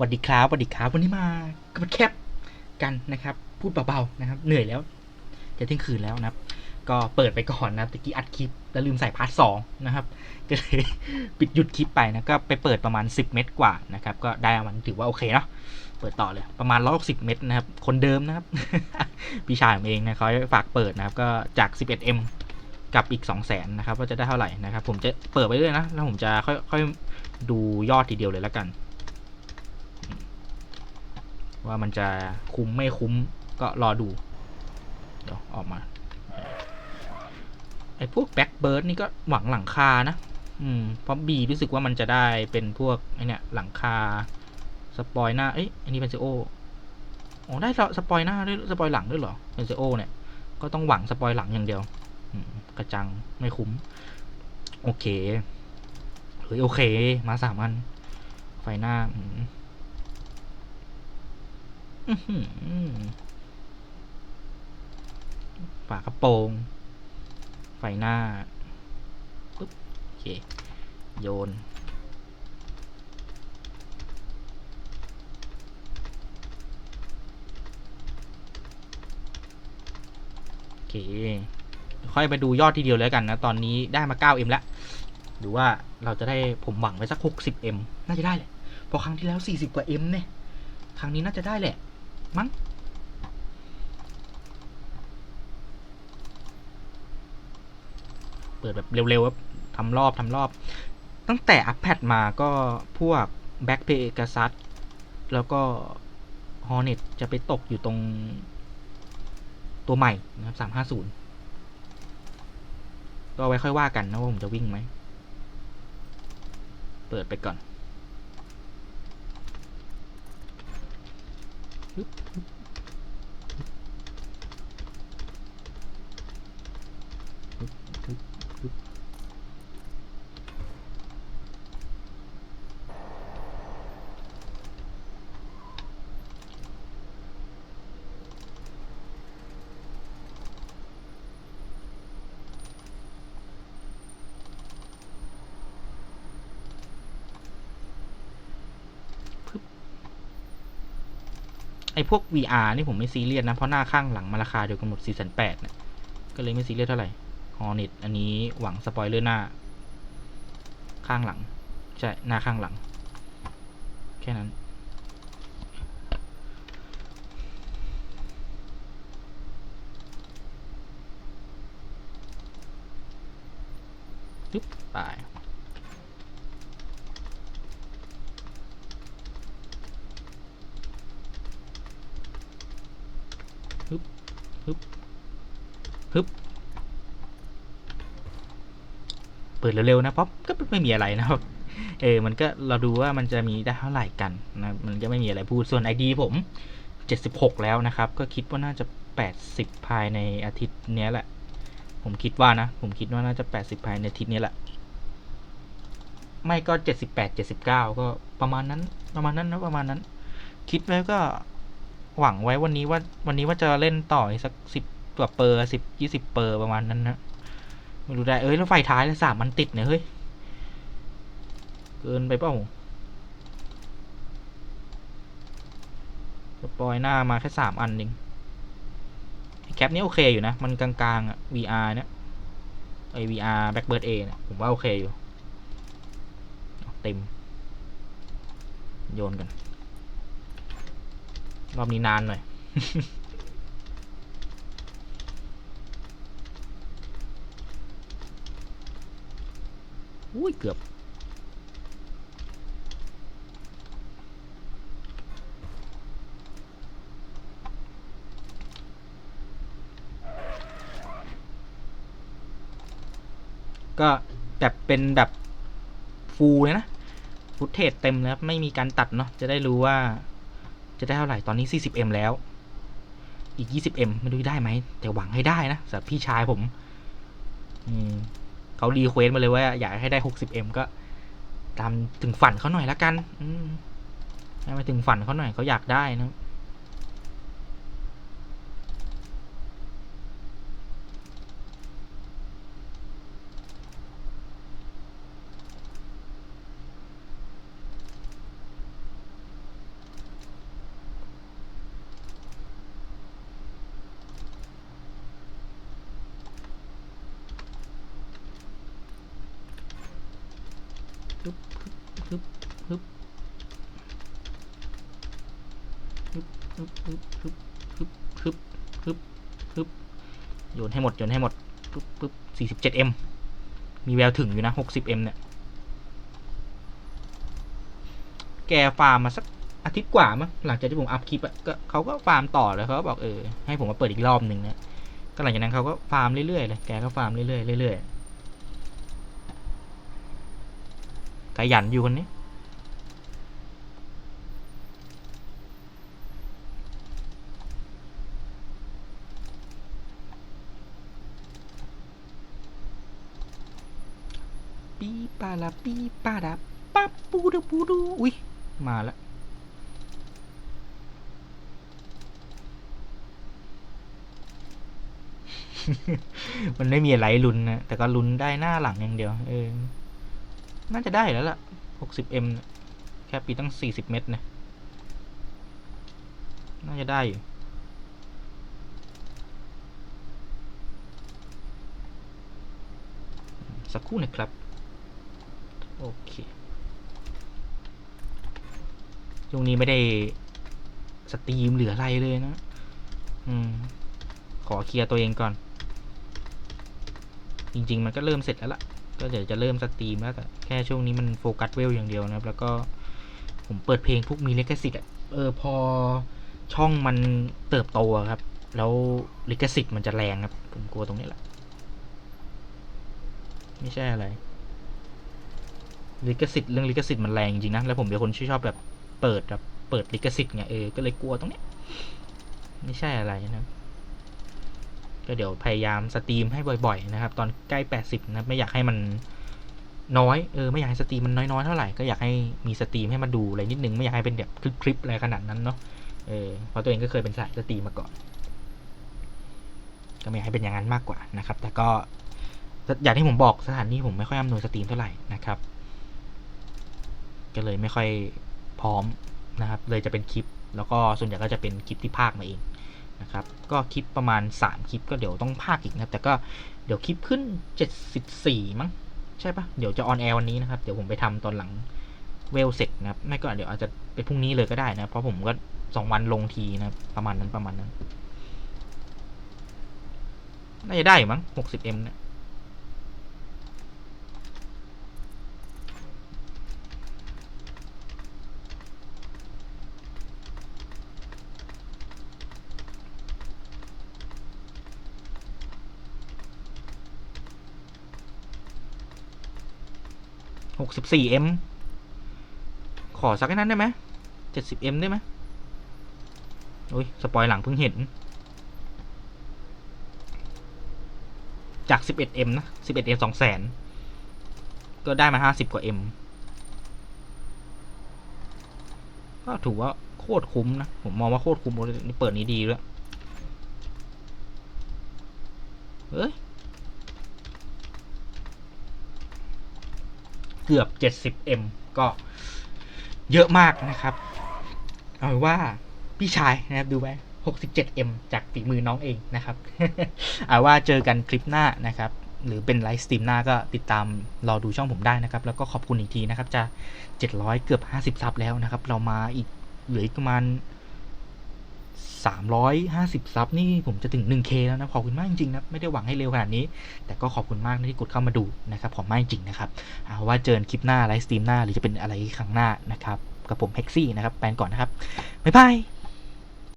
สวัสดีครับสวัสดีครับวันนี้มากับแคปกันนะครับ พูดเบาๆนะครับ เหนื่อยแล้วจะเที่ยงคืนแล้วนะครับ ก็เปิดไปก่อนนะตะกี้อัดคลิปแล้วลืมใส่พาร์ทสองนะครับ ก็เลยปิดหยุดคลิปไปนะก็ไปเปิดประมาณ 10 เมตรกว่านะครับ ก็ได้มันถือว่าโอเคเนาะเปิดต่อเลยประมาณ160เมตรนะครับ คนเดิมนะครับ พี่ชายผมเองนะเขาฝากเปิดนะครับ ก็จาก 11M กับอีก 2 0 0แสนนะครับว่าจะได้เท่าไหร่นะครับ ผมจะเปิดไปเรื่อยนะ แล้วผมจะค่อยค่อยดูยอดทีเดียวเลยแล้วกัน ว่ามันจะคุ้มไม่คุ้มก็รอดู เดี๋ยวออกมา ไอ้พวกแบ็กเบิร์ดนี่ก็หวังหลังคานะ อืม เพราะบีรู้สึกว่ามันจะได้เป็นพวกไอเนี่ยหลังคา สปอยหน้า เอ้ย อันนี้เป็นเซโออ๋อได้สปอยหน้าด้วยสปอยหลังด้วยเหรอเป็นเซโอเนี่ยก็ต้องหวังสปอยหลังอย่างเดียวอืมกระจังไม่คุ้ม โอเคเฮ้ยโอเค มาสามอัน ไฟหน้าอืม ฝากระโปรง ไฟหน้าปึ๊บโอเค โยน โอเค ค่อยไปดูยอดทีเดียวแล้วกันนะ ตอนนี้ได้มา 9M แล้วหรือว่าเราจะได้ผมหวังไว้สัก 60M น่าจะได้แหละเพอครั้งที่แล้ว 40 กว่า M เนี่ย ครั้งนี้น่าจะได้แหละ มั้งเปิดแบบเร็วๆครับทำรอบทำรอบ ตั้งแต่อัปแพดมาก็พวกแบ็กเพก a ซัสแล้วก็ฮอ r เน็ตจะไปตกอยู่ตรงตัวใหม่นะครับสามห้าศูนย์ก็ไว้ค่อยว่ากันนะว่าผมจะวิ่งไหม เปิดไปก่อน Oop, oop. อ้พวก VR นี่ผมไม่ซีเรียสนะ เพราะหน้าข้างหลังมาราคาเดียวกันหมด4 8 0 0นะก็เลยไม่ซีเรียสเท่าไหร่ฮอ r เน็ตอันนี้หวังสปอยเลอร์หน้า ข้างหลัง ใช่ หน้าข้างหลัง แค่นั้นปึ๊บไปบ ฮึบฮึบเปิดเร็วๆนะเพราะก็ไม่มีอะไรนะครับเออมันก็เราดูว่ามันจะมีได้เท่าไหร่กันนะมันก็ไม่มีอะไรพูดส่วน ID ผม 76 แล้วนะครับ ก็คิดว่าน่าจะ 80 ภายในอาทิตย์นี้แหละ ผมคิดว่านะ ผมคิดว่าน่าจะ 80 ภายในอาทิตย์นี้แหละ ไม่ก็ 78 79 ก็ประมาณนั้น ประมาณนั้นนะประมาณนั้น คิดไว้ก็ หวังไว้วันนี้ว่า วันนี้ว่าจะเล่นต่ออีกสักสิบกว่าเปอร์สิบยี่สิบเปอร์ประมาณนั้นนะไม่รู้ได้ เอ้ยแล้วไฟท้ายแล้วสามมันติดเนี่ยเฮ้ย เกินไปเปล่าสปอยหน้ามาแค่สามอันเองแคปนี้โอเคอยู่นะ มันกลางๆอะ VR เนี่ยไอ VR Blackbird A เนี่ยผมว่าโอเคอยู่ เต็ม โยนกัน รอบนี้นานหน่อย อุ้ย เกือบ ก็แบบเป็นแบบฟูลเลยนะ ฟุตเทจเต็มแล้วไม่มีการตัดเนาะ จะได้รู้ว่า จะได้เท่าไหร่ตอนนี้ 40M แล้ว อีก 20M ไม่รู้ได้ไหม แต่หวังให้ได้นะสำหรับพี่ชายผมอืมเขารีเควสมาเลยว่า อยากให้ได้ 60M ก็ ตามถึงฝันเขาหน่อยละกันอืมให้มาถึงฝันเขาหน่อยเขาอยากได้นะ ฮึบฮึบฮึบฮึบฮึบฮึบฮึบโยนให้หมดโยนให้หมดปึ๊บปึ๊บสี่สิบเจ็ดเอ็มมีแววถึงอยู่นะหกสิบเอ็มเนี่ย แกฟาร์มมาสักอาทิตย์กว่ามั้งหลังจากที่ผมอัพคลิปอะก็เขาก็ฟาร์มต่อเลยเขาก็บอกเออให้ผมมาเปิดอีกรอบหนึ่งนะก็หลังจากนั้นเขาก็ฟาร์มเรื่อยๆเลยแกก็ฟาร์มเรื่อยๆเรื่อยๆขยันอยู่คนนี้ ปีปาลาปีปาดาปั๊บปูดูปูดูอุ้ยมาล้วมันไม่มีอะไรลุ้นนะแต่ก็ลุ้นได้หน้าหลังอย่างเดียว เออ น่าจะได้แล้วล่ะ 60m เนี่ยแค่ปีตั้ง 40 เมตรนะน่าจะได้อยู่สักครู่นะครับ โอเคช่วงนี้ไม่ได้สตรีมเหลืออะไรเลยนะ อืม ขอเคลียร์ตัวเองก่อน จริง ๆ มันก็เริ่มเสร็จแล้วล่ะ ก็เดี๋ยวจะเริ่มสตรีมแล้วแต่แค่ช่วงนี้มันโฟกัสเวลอย่างเดียวนะครับ แล้วก็ผมเปิดเพลงพวกมีลิขสิทธิ์อะเออพอช่องมันเติบโตครับ แล้วลิขสิทธิ์มันจะแรงครับ ผมกลัวตรงนี้แหละ ไม่ใช่อะไร ลิขสิทธิ์เรื่องลิขสิทธิ์มันแรงจริงนะ แล้วผมเป็นคนชอบแบบเปิดแบบเปิดลิขสิทธิ์ไงเออ ก็เลยกลัวตรงเนี้ยไม่ใช่อะไรนะ ก็เดี๋ยวพยายามสตรีมให้บ่อยๆนะครับ ตอนใกล้ 80 นะ ไม่อยากให้มันน้อย เออ ไม่อยากให้สตรีมมันน้อยๆเท่าไหร่ ก็อยากให้มีสตรีมให้มาดูอะไรนิดนึง ไม่อยากให้เป็นแบบคลิปๆอะไรขนาดนั้นเนาะ เออ เพราะตัวเองก็เคยเป็นสายสตรีมมาก่อน ก็ไม่อยากให้เป็นอย่างนั้นมากกว่านะครับ แต่ก็อย่างที่ผมบอกสถานที่ผมไม่ค่อยอำนวยสตรีมเท่าไหร่นะครับ ก็เลยไม่ค่อยพร้อมนะครับ เลยจะเป็นคลิป แล้วก็ส่วนใหญ่ก็จะเป็นคลิปที่ภาคมาเองนะครับ ก็คลิปประมาณ 3 คลิปก็เดี๋ยวต้องภาคอีกนะครับ แต่ก็เดี๋ยวคลิปขึ้น 74 มั้ง ใช่ปะเดี๋ยวจะออนแอร์วันนี้นะครับ เดี๋ยวผมไปทำตอนหลังเวลเสร็จนะครับ ไม่ก็เดี๋ยวอาจจะไปพรุ่งนี้เลยก็ได้นะ เพราะผมก็สองวันลงทีนะ ประมาณนั้นประมาณนั้น น่าจะได้มั้ง 60m เนี่ย หกสิบสี่เอ็มขอสักนั้นได้ไหมเจ็ดสิบเอ็มได้ไหมอุ้ย สปอยหลังเพิ่งเห็น จากสิบเอ็ดเอ็มนะสิบเอ็ดเอ็มสองแสนก็ได้มาห้าสิบกว่าเอ็มก็ถือว่าโคตรคุ้มนะ ผมมองว่าโคตรคุ้มเลยเปิดนี้ดีด้วยเฮ้ย เกือบ 70m ก็เยอะมากนะครับ เอาว่าพี่ชายนะครับดูไว้ 67m จากฝีมือน้องเองนะครับ เอาว่าเจอกันคลิปหน้านะครับ หรือเป็นไลฟ์สตรีมหน้าก็ติดตามรอดูช่องผมได้นะครับ แล้วก็ขอบคุณอีกทีนะครับ จะ 700 เกือบ 50 ซับแล้วนะครับ เรามาอีกเหลืออีกประมาณ 350 ซับนี่ผมจะถึง 1k แล้วนะขอบคุณมากจริงๆนะไม่ได้หวังให้เร็วขนาดนี้ แต่ก็ขอบคุณมากที่กดเข้ามาดูนะครับขอบมากจริงนะครับเอาว่าเจอคลิปหน้าไลฟ์สตรีมหน้าหรือจะเป็นอะไรครั้งหน้านะครับกับผมเฮกซี่นะครับแปนก่อนนะครับบ๊ายบาย